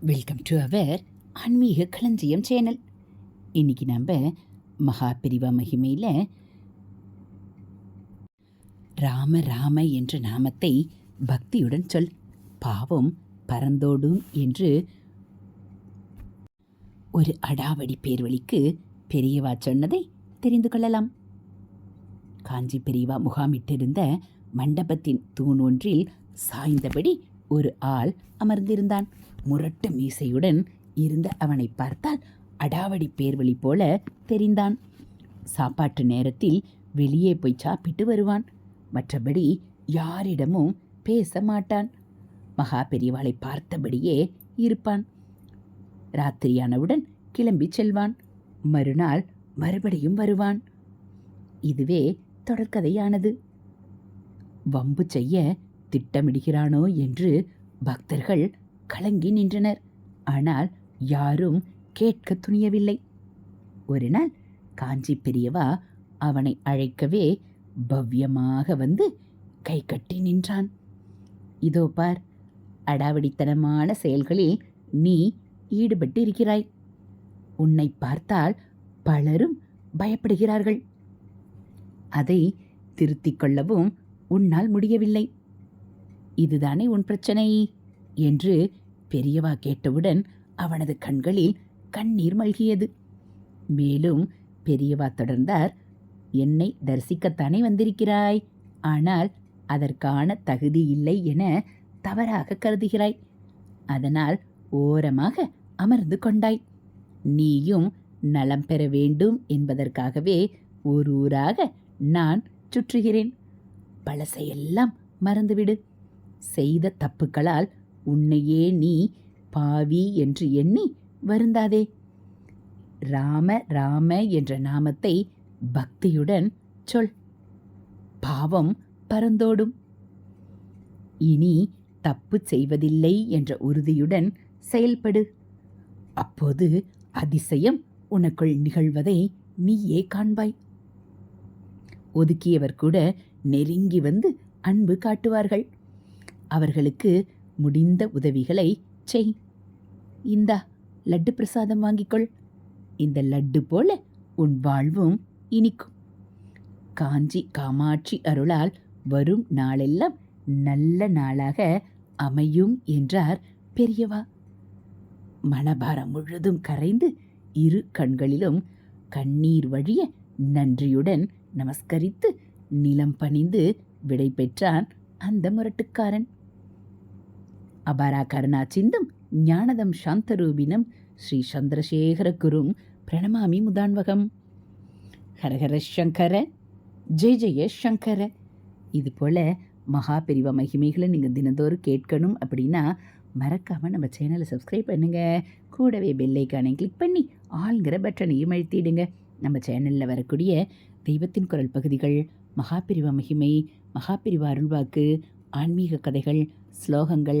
Welcome to our ஆன்மீக களஞ்சியம் channel இன்னைக்கு நம்ம மகாபிரிவா மகிமையில் ராம ராம என்ற நாமத்தை பக்தியுடன் சொல். பாவம் பறந்தோடும் என்று ஒரு அடாவடி பேர்வழிக்கு பெரியவா சொன்னதை தெரிந்து கொள்ளலாம். காஞ்சி பெரியவா முகாமிட்டிருந்த மண்டபத்தின் தூண் ஒன்றில் சாய்ந்தபடி ஒரு ஆள் அமர்ந்திருந்தான். முரட்டு மீசையுடன் இருந்த அவனை பார்த்தால் அடாவடி பேர்வழி போல தெரிந்தான். சாப்பாட்டு நேரத்தில் வெளியே போய் சாப்பிட்டு வருவான். மற்றபடி யாரிடமும் பேச மாட்டான். மகா பெரியவாளை பார்த்தபடியே இருப்பான். ராத்திரியானவுடன் கிளம்பி செல்வான். மறுநாள் மறுபடியும் வருவான். இதுவே தொடர்கதையானது. வம்பு செய்ய திட்டமிடுகிறானோ என்று பக்தர்கள் கலங்கி நின்றனர். ஆனால் யாரும் கேட்க துணியவில்லை. ஒரு நாள் காஞ்சி பெரியவா அவனை அழைக்கவே பவ்யமாக வந்து கை கட்டி நின்றான். இதோ பார் அடாவடித்தனமான செயல்களில் நீ ஈடுபட்டு இருக்கிறாய் உன்னை பார்த்தால் பலரும் பயப்படுகிறார்கள். அதை திருத்திக் கொள்ளவும் உன்னால் முடியவில்லை. இதுதானே உன் பிரச்சனை? என்று பெரியவா கேட்டவுடன் அவனது கண்களில் கண்ணீர் மல்கியது. மேலும் பெரியவா தொடர்ந்தார் என்னை தரிசிக்கத்தானே வந்திருக்கிறாய்? ஆனால் அதற்கான தகுதி இல்லை என தவறாக கருதுகிறாய். அதனால் ஓரமாக அமர்ந்து கொண்டாய். நீயும் நலம் பெற வேண்டும் என்பதற்காகவே ஒரு ஊராக நான் சுற்றுகிறேன். பழசையெல்லாம் மறந்துவிடு. செய்த தப்புக்களால் உன்னையே நீ பாவி என்று எண்ணி வருந்தாதே. ராம ராம என்ற நாமத்தை பக்தியுடன் சொல். பாவம் பறந்தோடும் இனி தப்பு செய்வதில்லை என்ற உறுதியுடன் செயல்படு. அப்போது அதிசயம் உனக்குள் நிகழ்வதை நீயே காண்பாய். ஒதுக்கியவர் கூட நெருங்கி வந்து அன்பு காட்டுவார்கள். அவர்களுக்கு முடிந்த உதவிகளை செய். இந்தா லட்டு பிரசாதம் வாங்கிக்கொள். இந்த லட்டு போல உன் வாழ்வும் இனிக்கும். காஞ்சி காமாட்சி அருளால் வரும் நாளெல்லாம் நல்ல நாளாக அமையும் என்றார் பெரியவா. மனபாரம் முழுதும் கரைந்து இரு கண்களிலும் கண்ணீர் வழிய நன்றியுடன் நமஸ்கரித்து நிலம் பணிந்து விடை பெற்றான் அந்த முரட்டுக்காரன். அபாரா கருணா சிந்தும் ஞானதம் சாந்தரூபினம் ஸ்ரீ சந்திரசேகர குரும் பிரணமாமி முதான்வகம். ஹரஹர சங்கர ஜெய ஜெய சங்கர. இது போல் மகா பெரிவ மகிமைகளை நீங்கள் தினந்தோறும் கேட்கணும் அப்படின்னா மறக்காமல் நம்ம சேனலை சப்ஸ்கிரைப் பண்ணுங்கள் கூடவே பெல்லைக்கானை கிளிக் பண்ணி ஆளுங்கிற பட்டனையும் அழுத்திடுங்க. நம்ம சேனலில் வரக்கூடிய தெய்வத்தின் குரல் பகுதிகள் மகாபிரிவ மகிமை மகாபிரிவ அருள்வாக்கு ஆன்மீக கதைகள் ஸ்லோகங்கள்